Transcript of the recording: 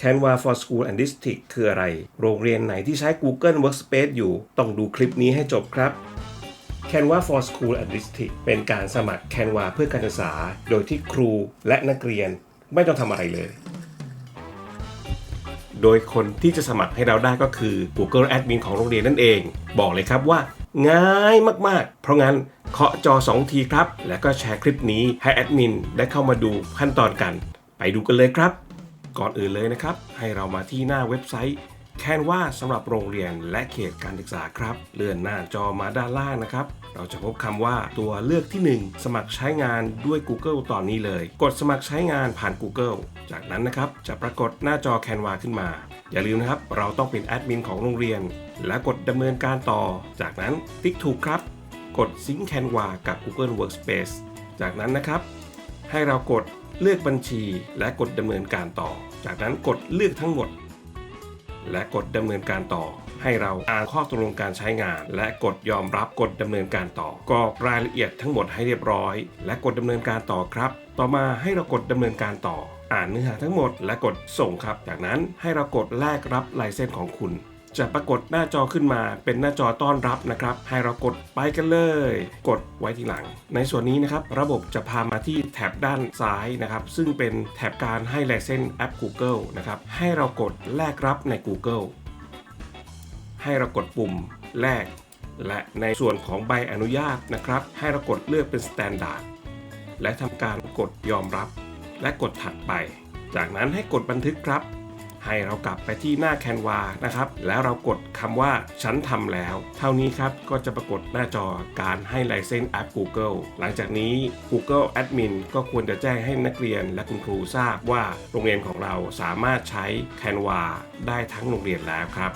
Canva for School and District คืออะไร โรงเรียนไหนที่ใช้ Google Workspace อยู่ ต้องดูคลิปนี้ให้จบครับ Canva for School and District เป็นการสมัคร Canva เพื่อการศึกษา โดยที่ครูและนักเรียนไม่ต้องทำอะไรเลย โดยคนที่จะสมัครให้เราได้ก็คือ Google Admin ของโรงเรียนนั่นเอง บอกเลยครับว่า ง่ายมากๆ เพราะงั้นเคาะจอ 2 ทีครับ แล้วก็แชร์คลิปนี้ให้แอดมินได้เข้ามาดูขั้นตอนกัน ไปดูกันเลยครับ ก่อนอื่นเลยนะครับ ให้เรามาที่หน้าเว็บไซต์แคนวาสำหรับโรงเรียนและเขตการศึกษาครับ เลื่อนหน้าจอมาด้านล่างนะครับ เราจะพบคำว่าตัวเลือกที่ 1 สมัครใช้งานด้วย Google ตอนนี้เลย กดสมัครใช้งานผ่าน Google จากนั้นนะครับ จะปรากฏหน้าจอแคนวาขึ้นมา อย่าลืมนะครับ เราต้องเป็นแอดมินของโรงเรียน และกดดำเนินการต่อ จากนั้นติ๊กถูกครับ กดซิงค์แคนวากับ Google Workspace จากนั้นนะครับ ให้เรากด เลือกบัญชีและกดดำเนินการต่อ จากนั้นกดเลือกทั้งหมด และกดดำเนินการต่อ ให้เราอ่านข้อตกลงการใช้งาน และกดยอมรับกดดำเนินการต่อกรอกรายละเอียดทั้งหมดให้เรียบร้อย และกดดำเนินการต่อครับ ต่อมาให้เรากดดำเนินการต่อ อ่านเนื้อหาทั้งหมด และกดส่งครับ จากนั้นให้เรากดแลกรับลายเส้นของคุณ จะปรากฏหน้าจอขึ้นมาเป็นหน้าจอต้อนรับนะครับ ให้เรากดไปกันเลย กดไว้ทีหลัง ในส่วนนี้นะครับ ระบบจะพามาที่แถบด้านซ้ายนะครับ ซึ่งเป็นแถบการให้ลายเส้นแอป Google นะครับ ให้เรากดแลกรับใน Google ให้เรากดปุ่มแรกและในส่วนของใบอนุญาตนะครับ ให้เรากดเลือกเป็น Standard และทำการกดยอมรับ และกดถัดไป จากนั้นให้กดบันทึกครับ ให้เรากลับไปที่หน้าแคนวานะครับ แล้วเรากดคำว่าฉันทำแล้ว เท่านี้ครับก็จะปรากฏหน้าจอการให้ไลเซนส์แอป Google หลังจากนี้ Google Admin ก็ควรจะแจ้งให้นักเรียนและคุณครูทราบว่าโรงเรียนของเราสามารถใช้ Canva ได้ทั้งโรงเรียนแล้วครับ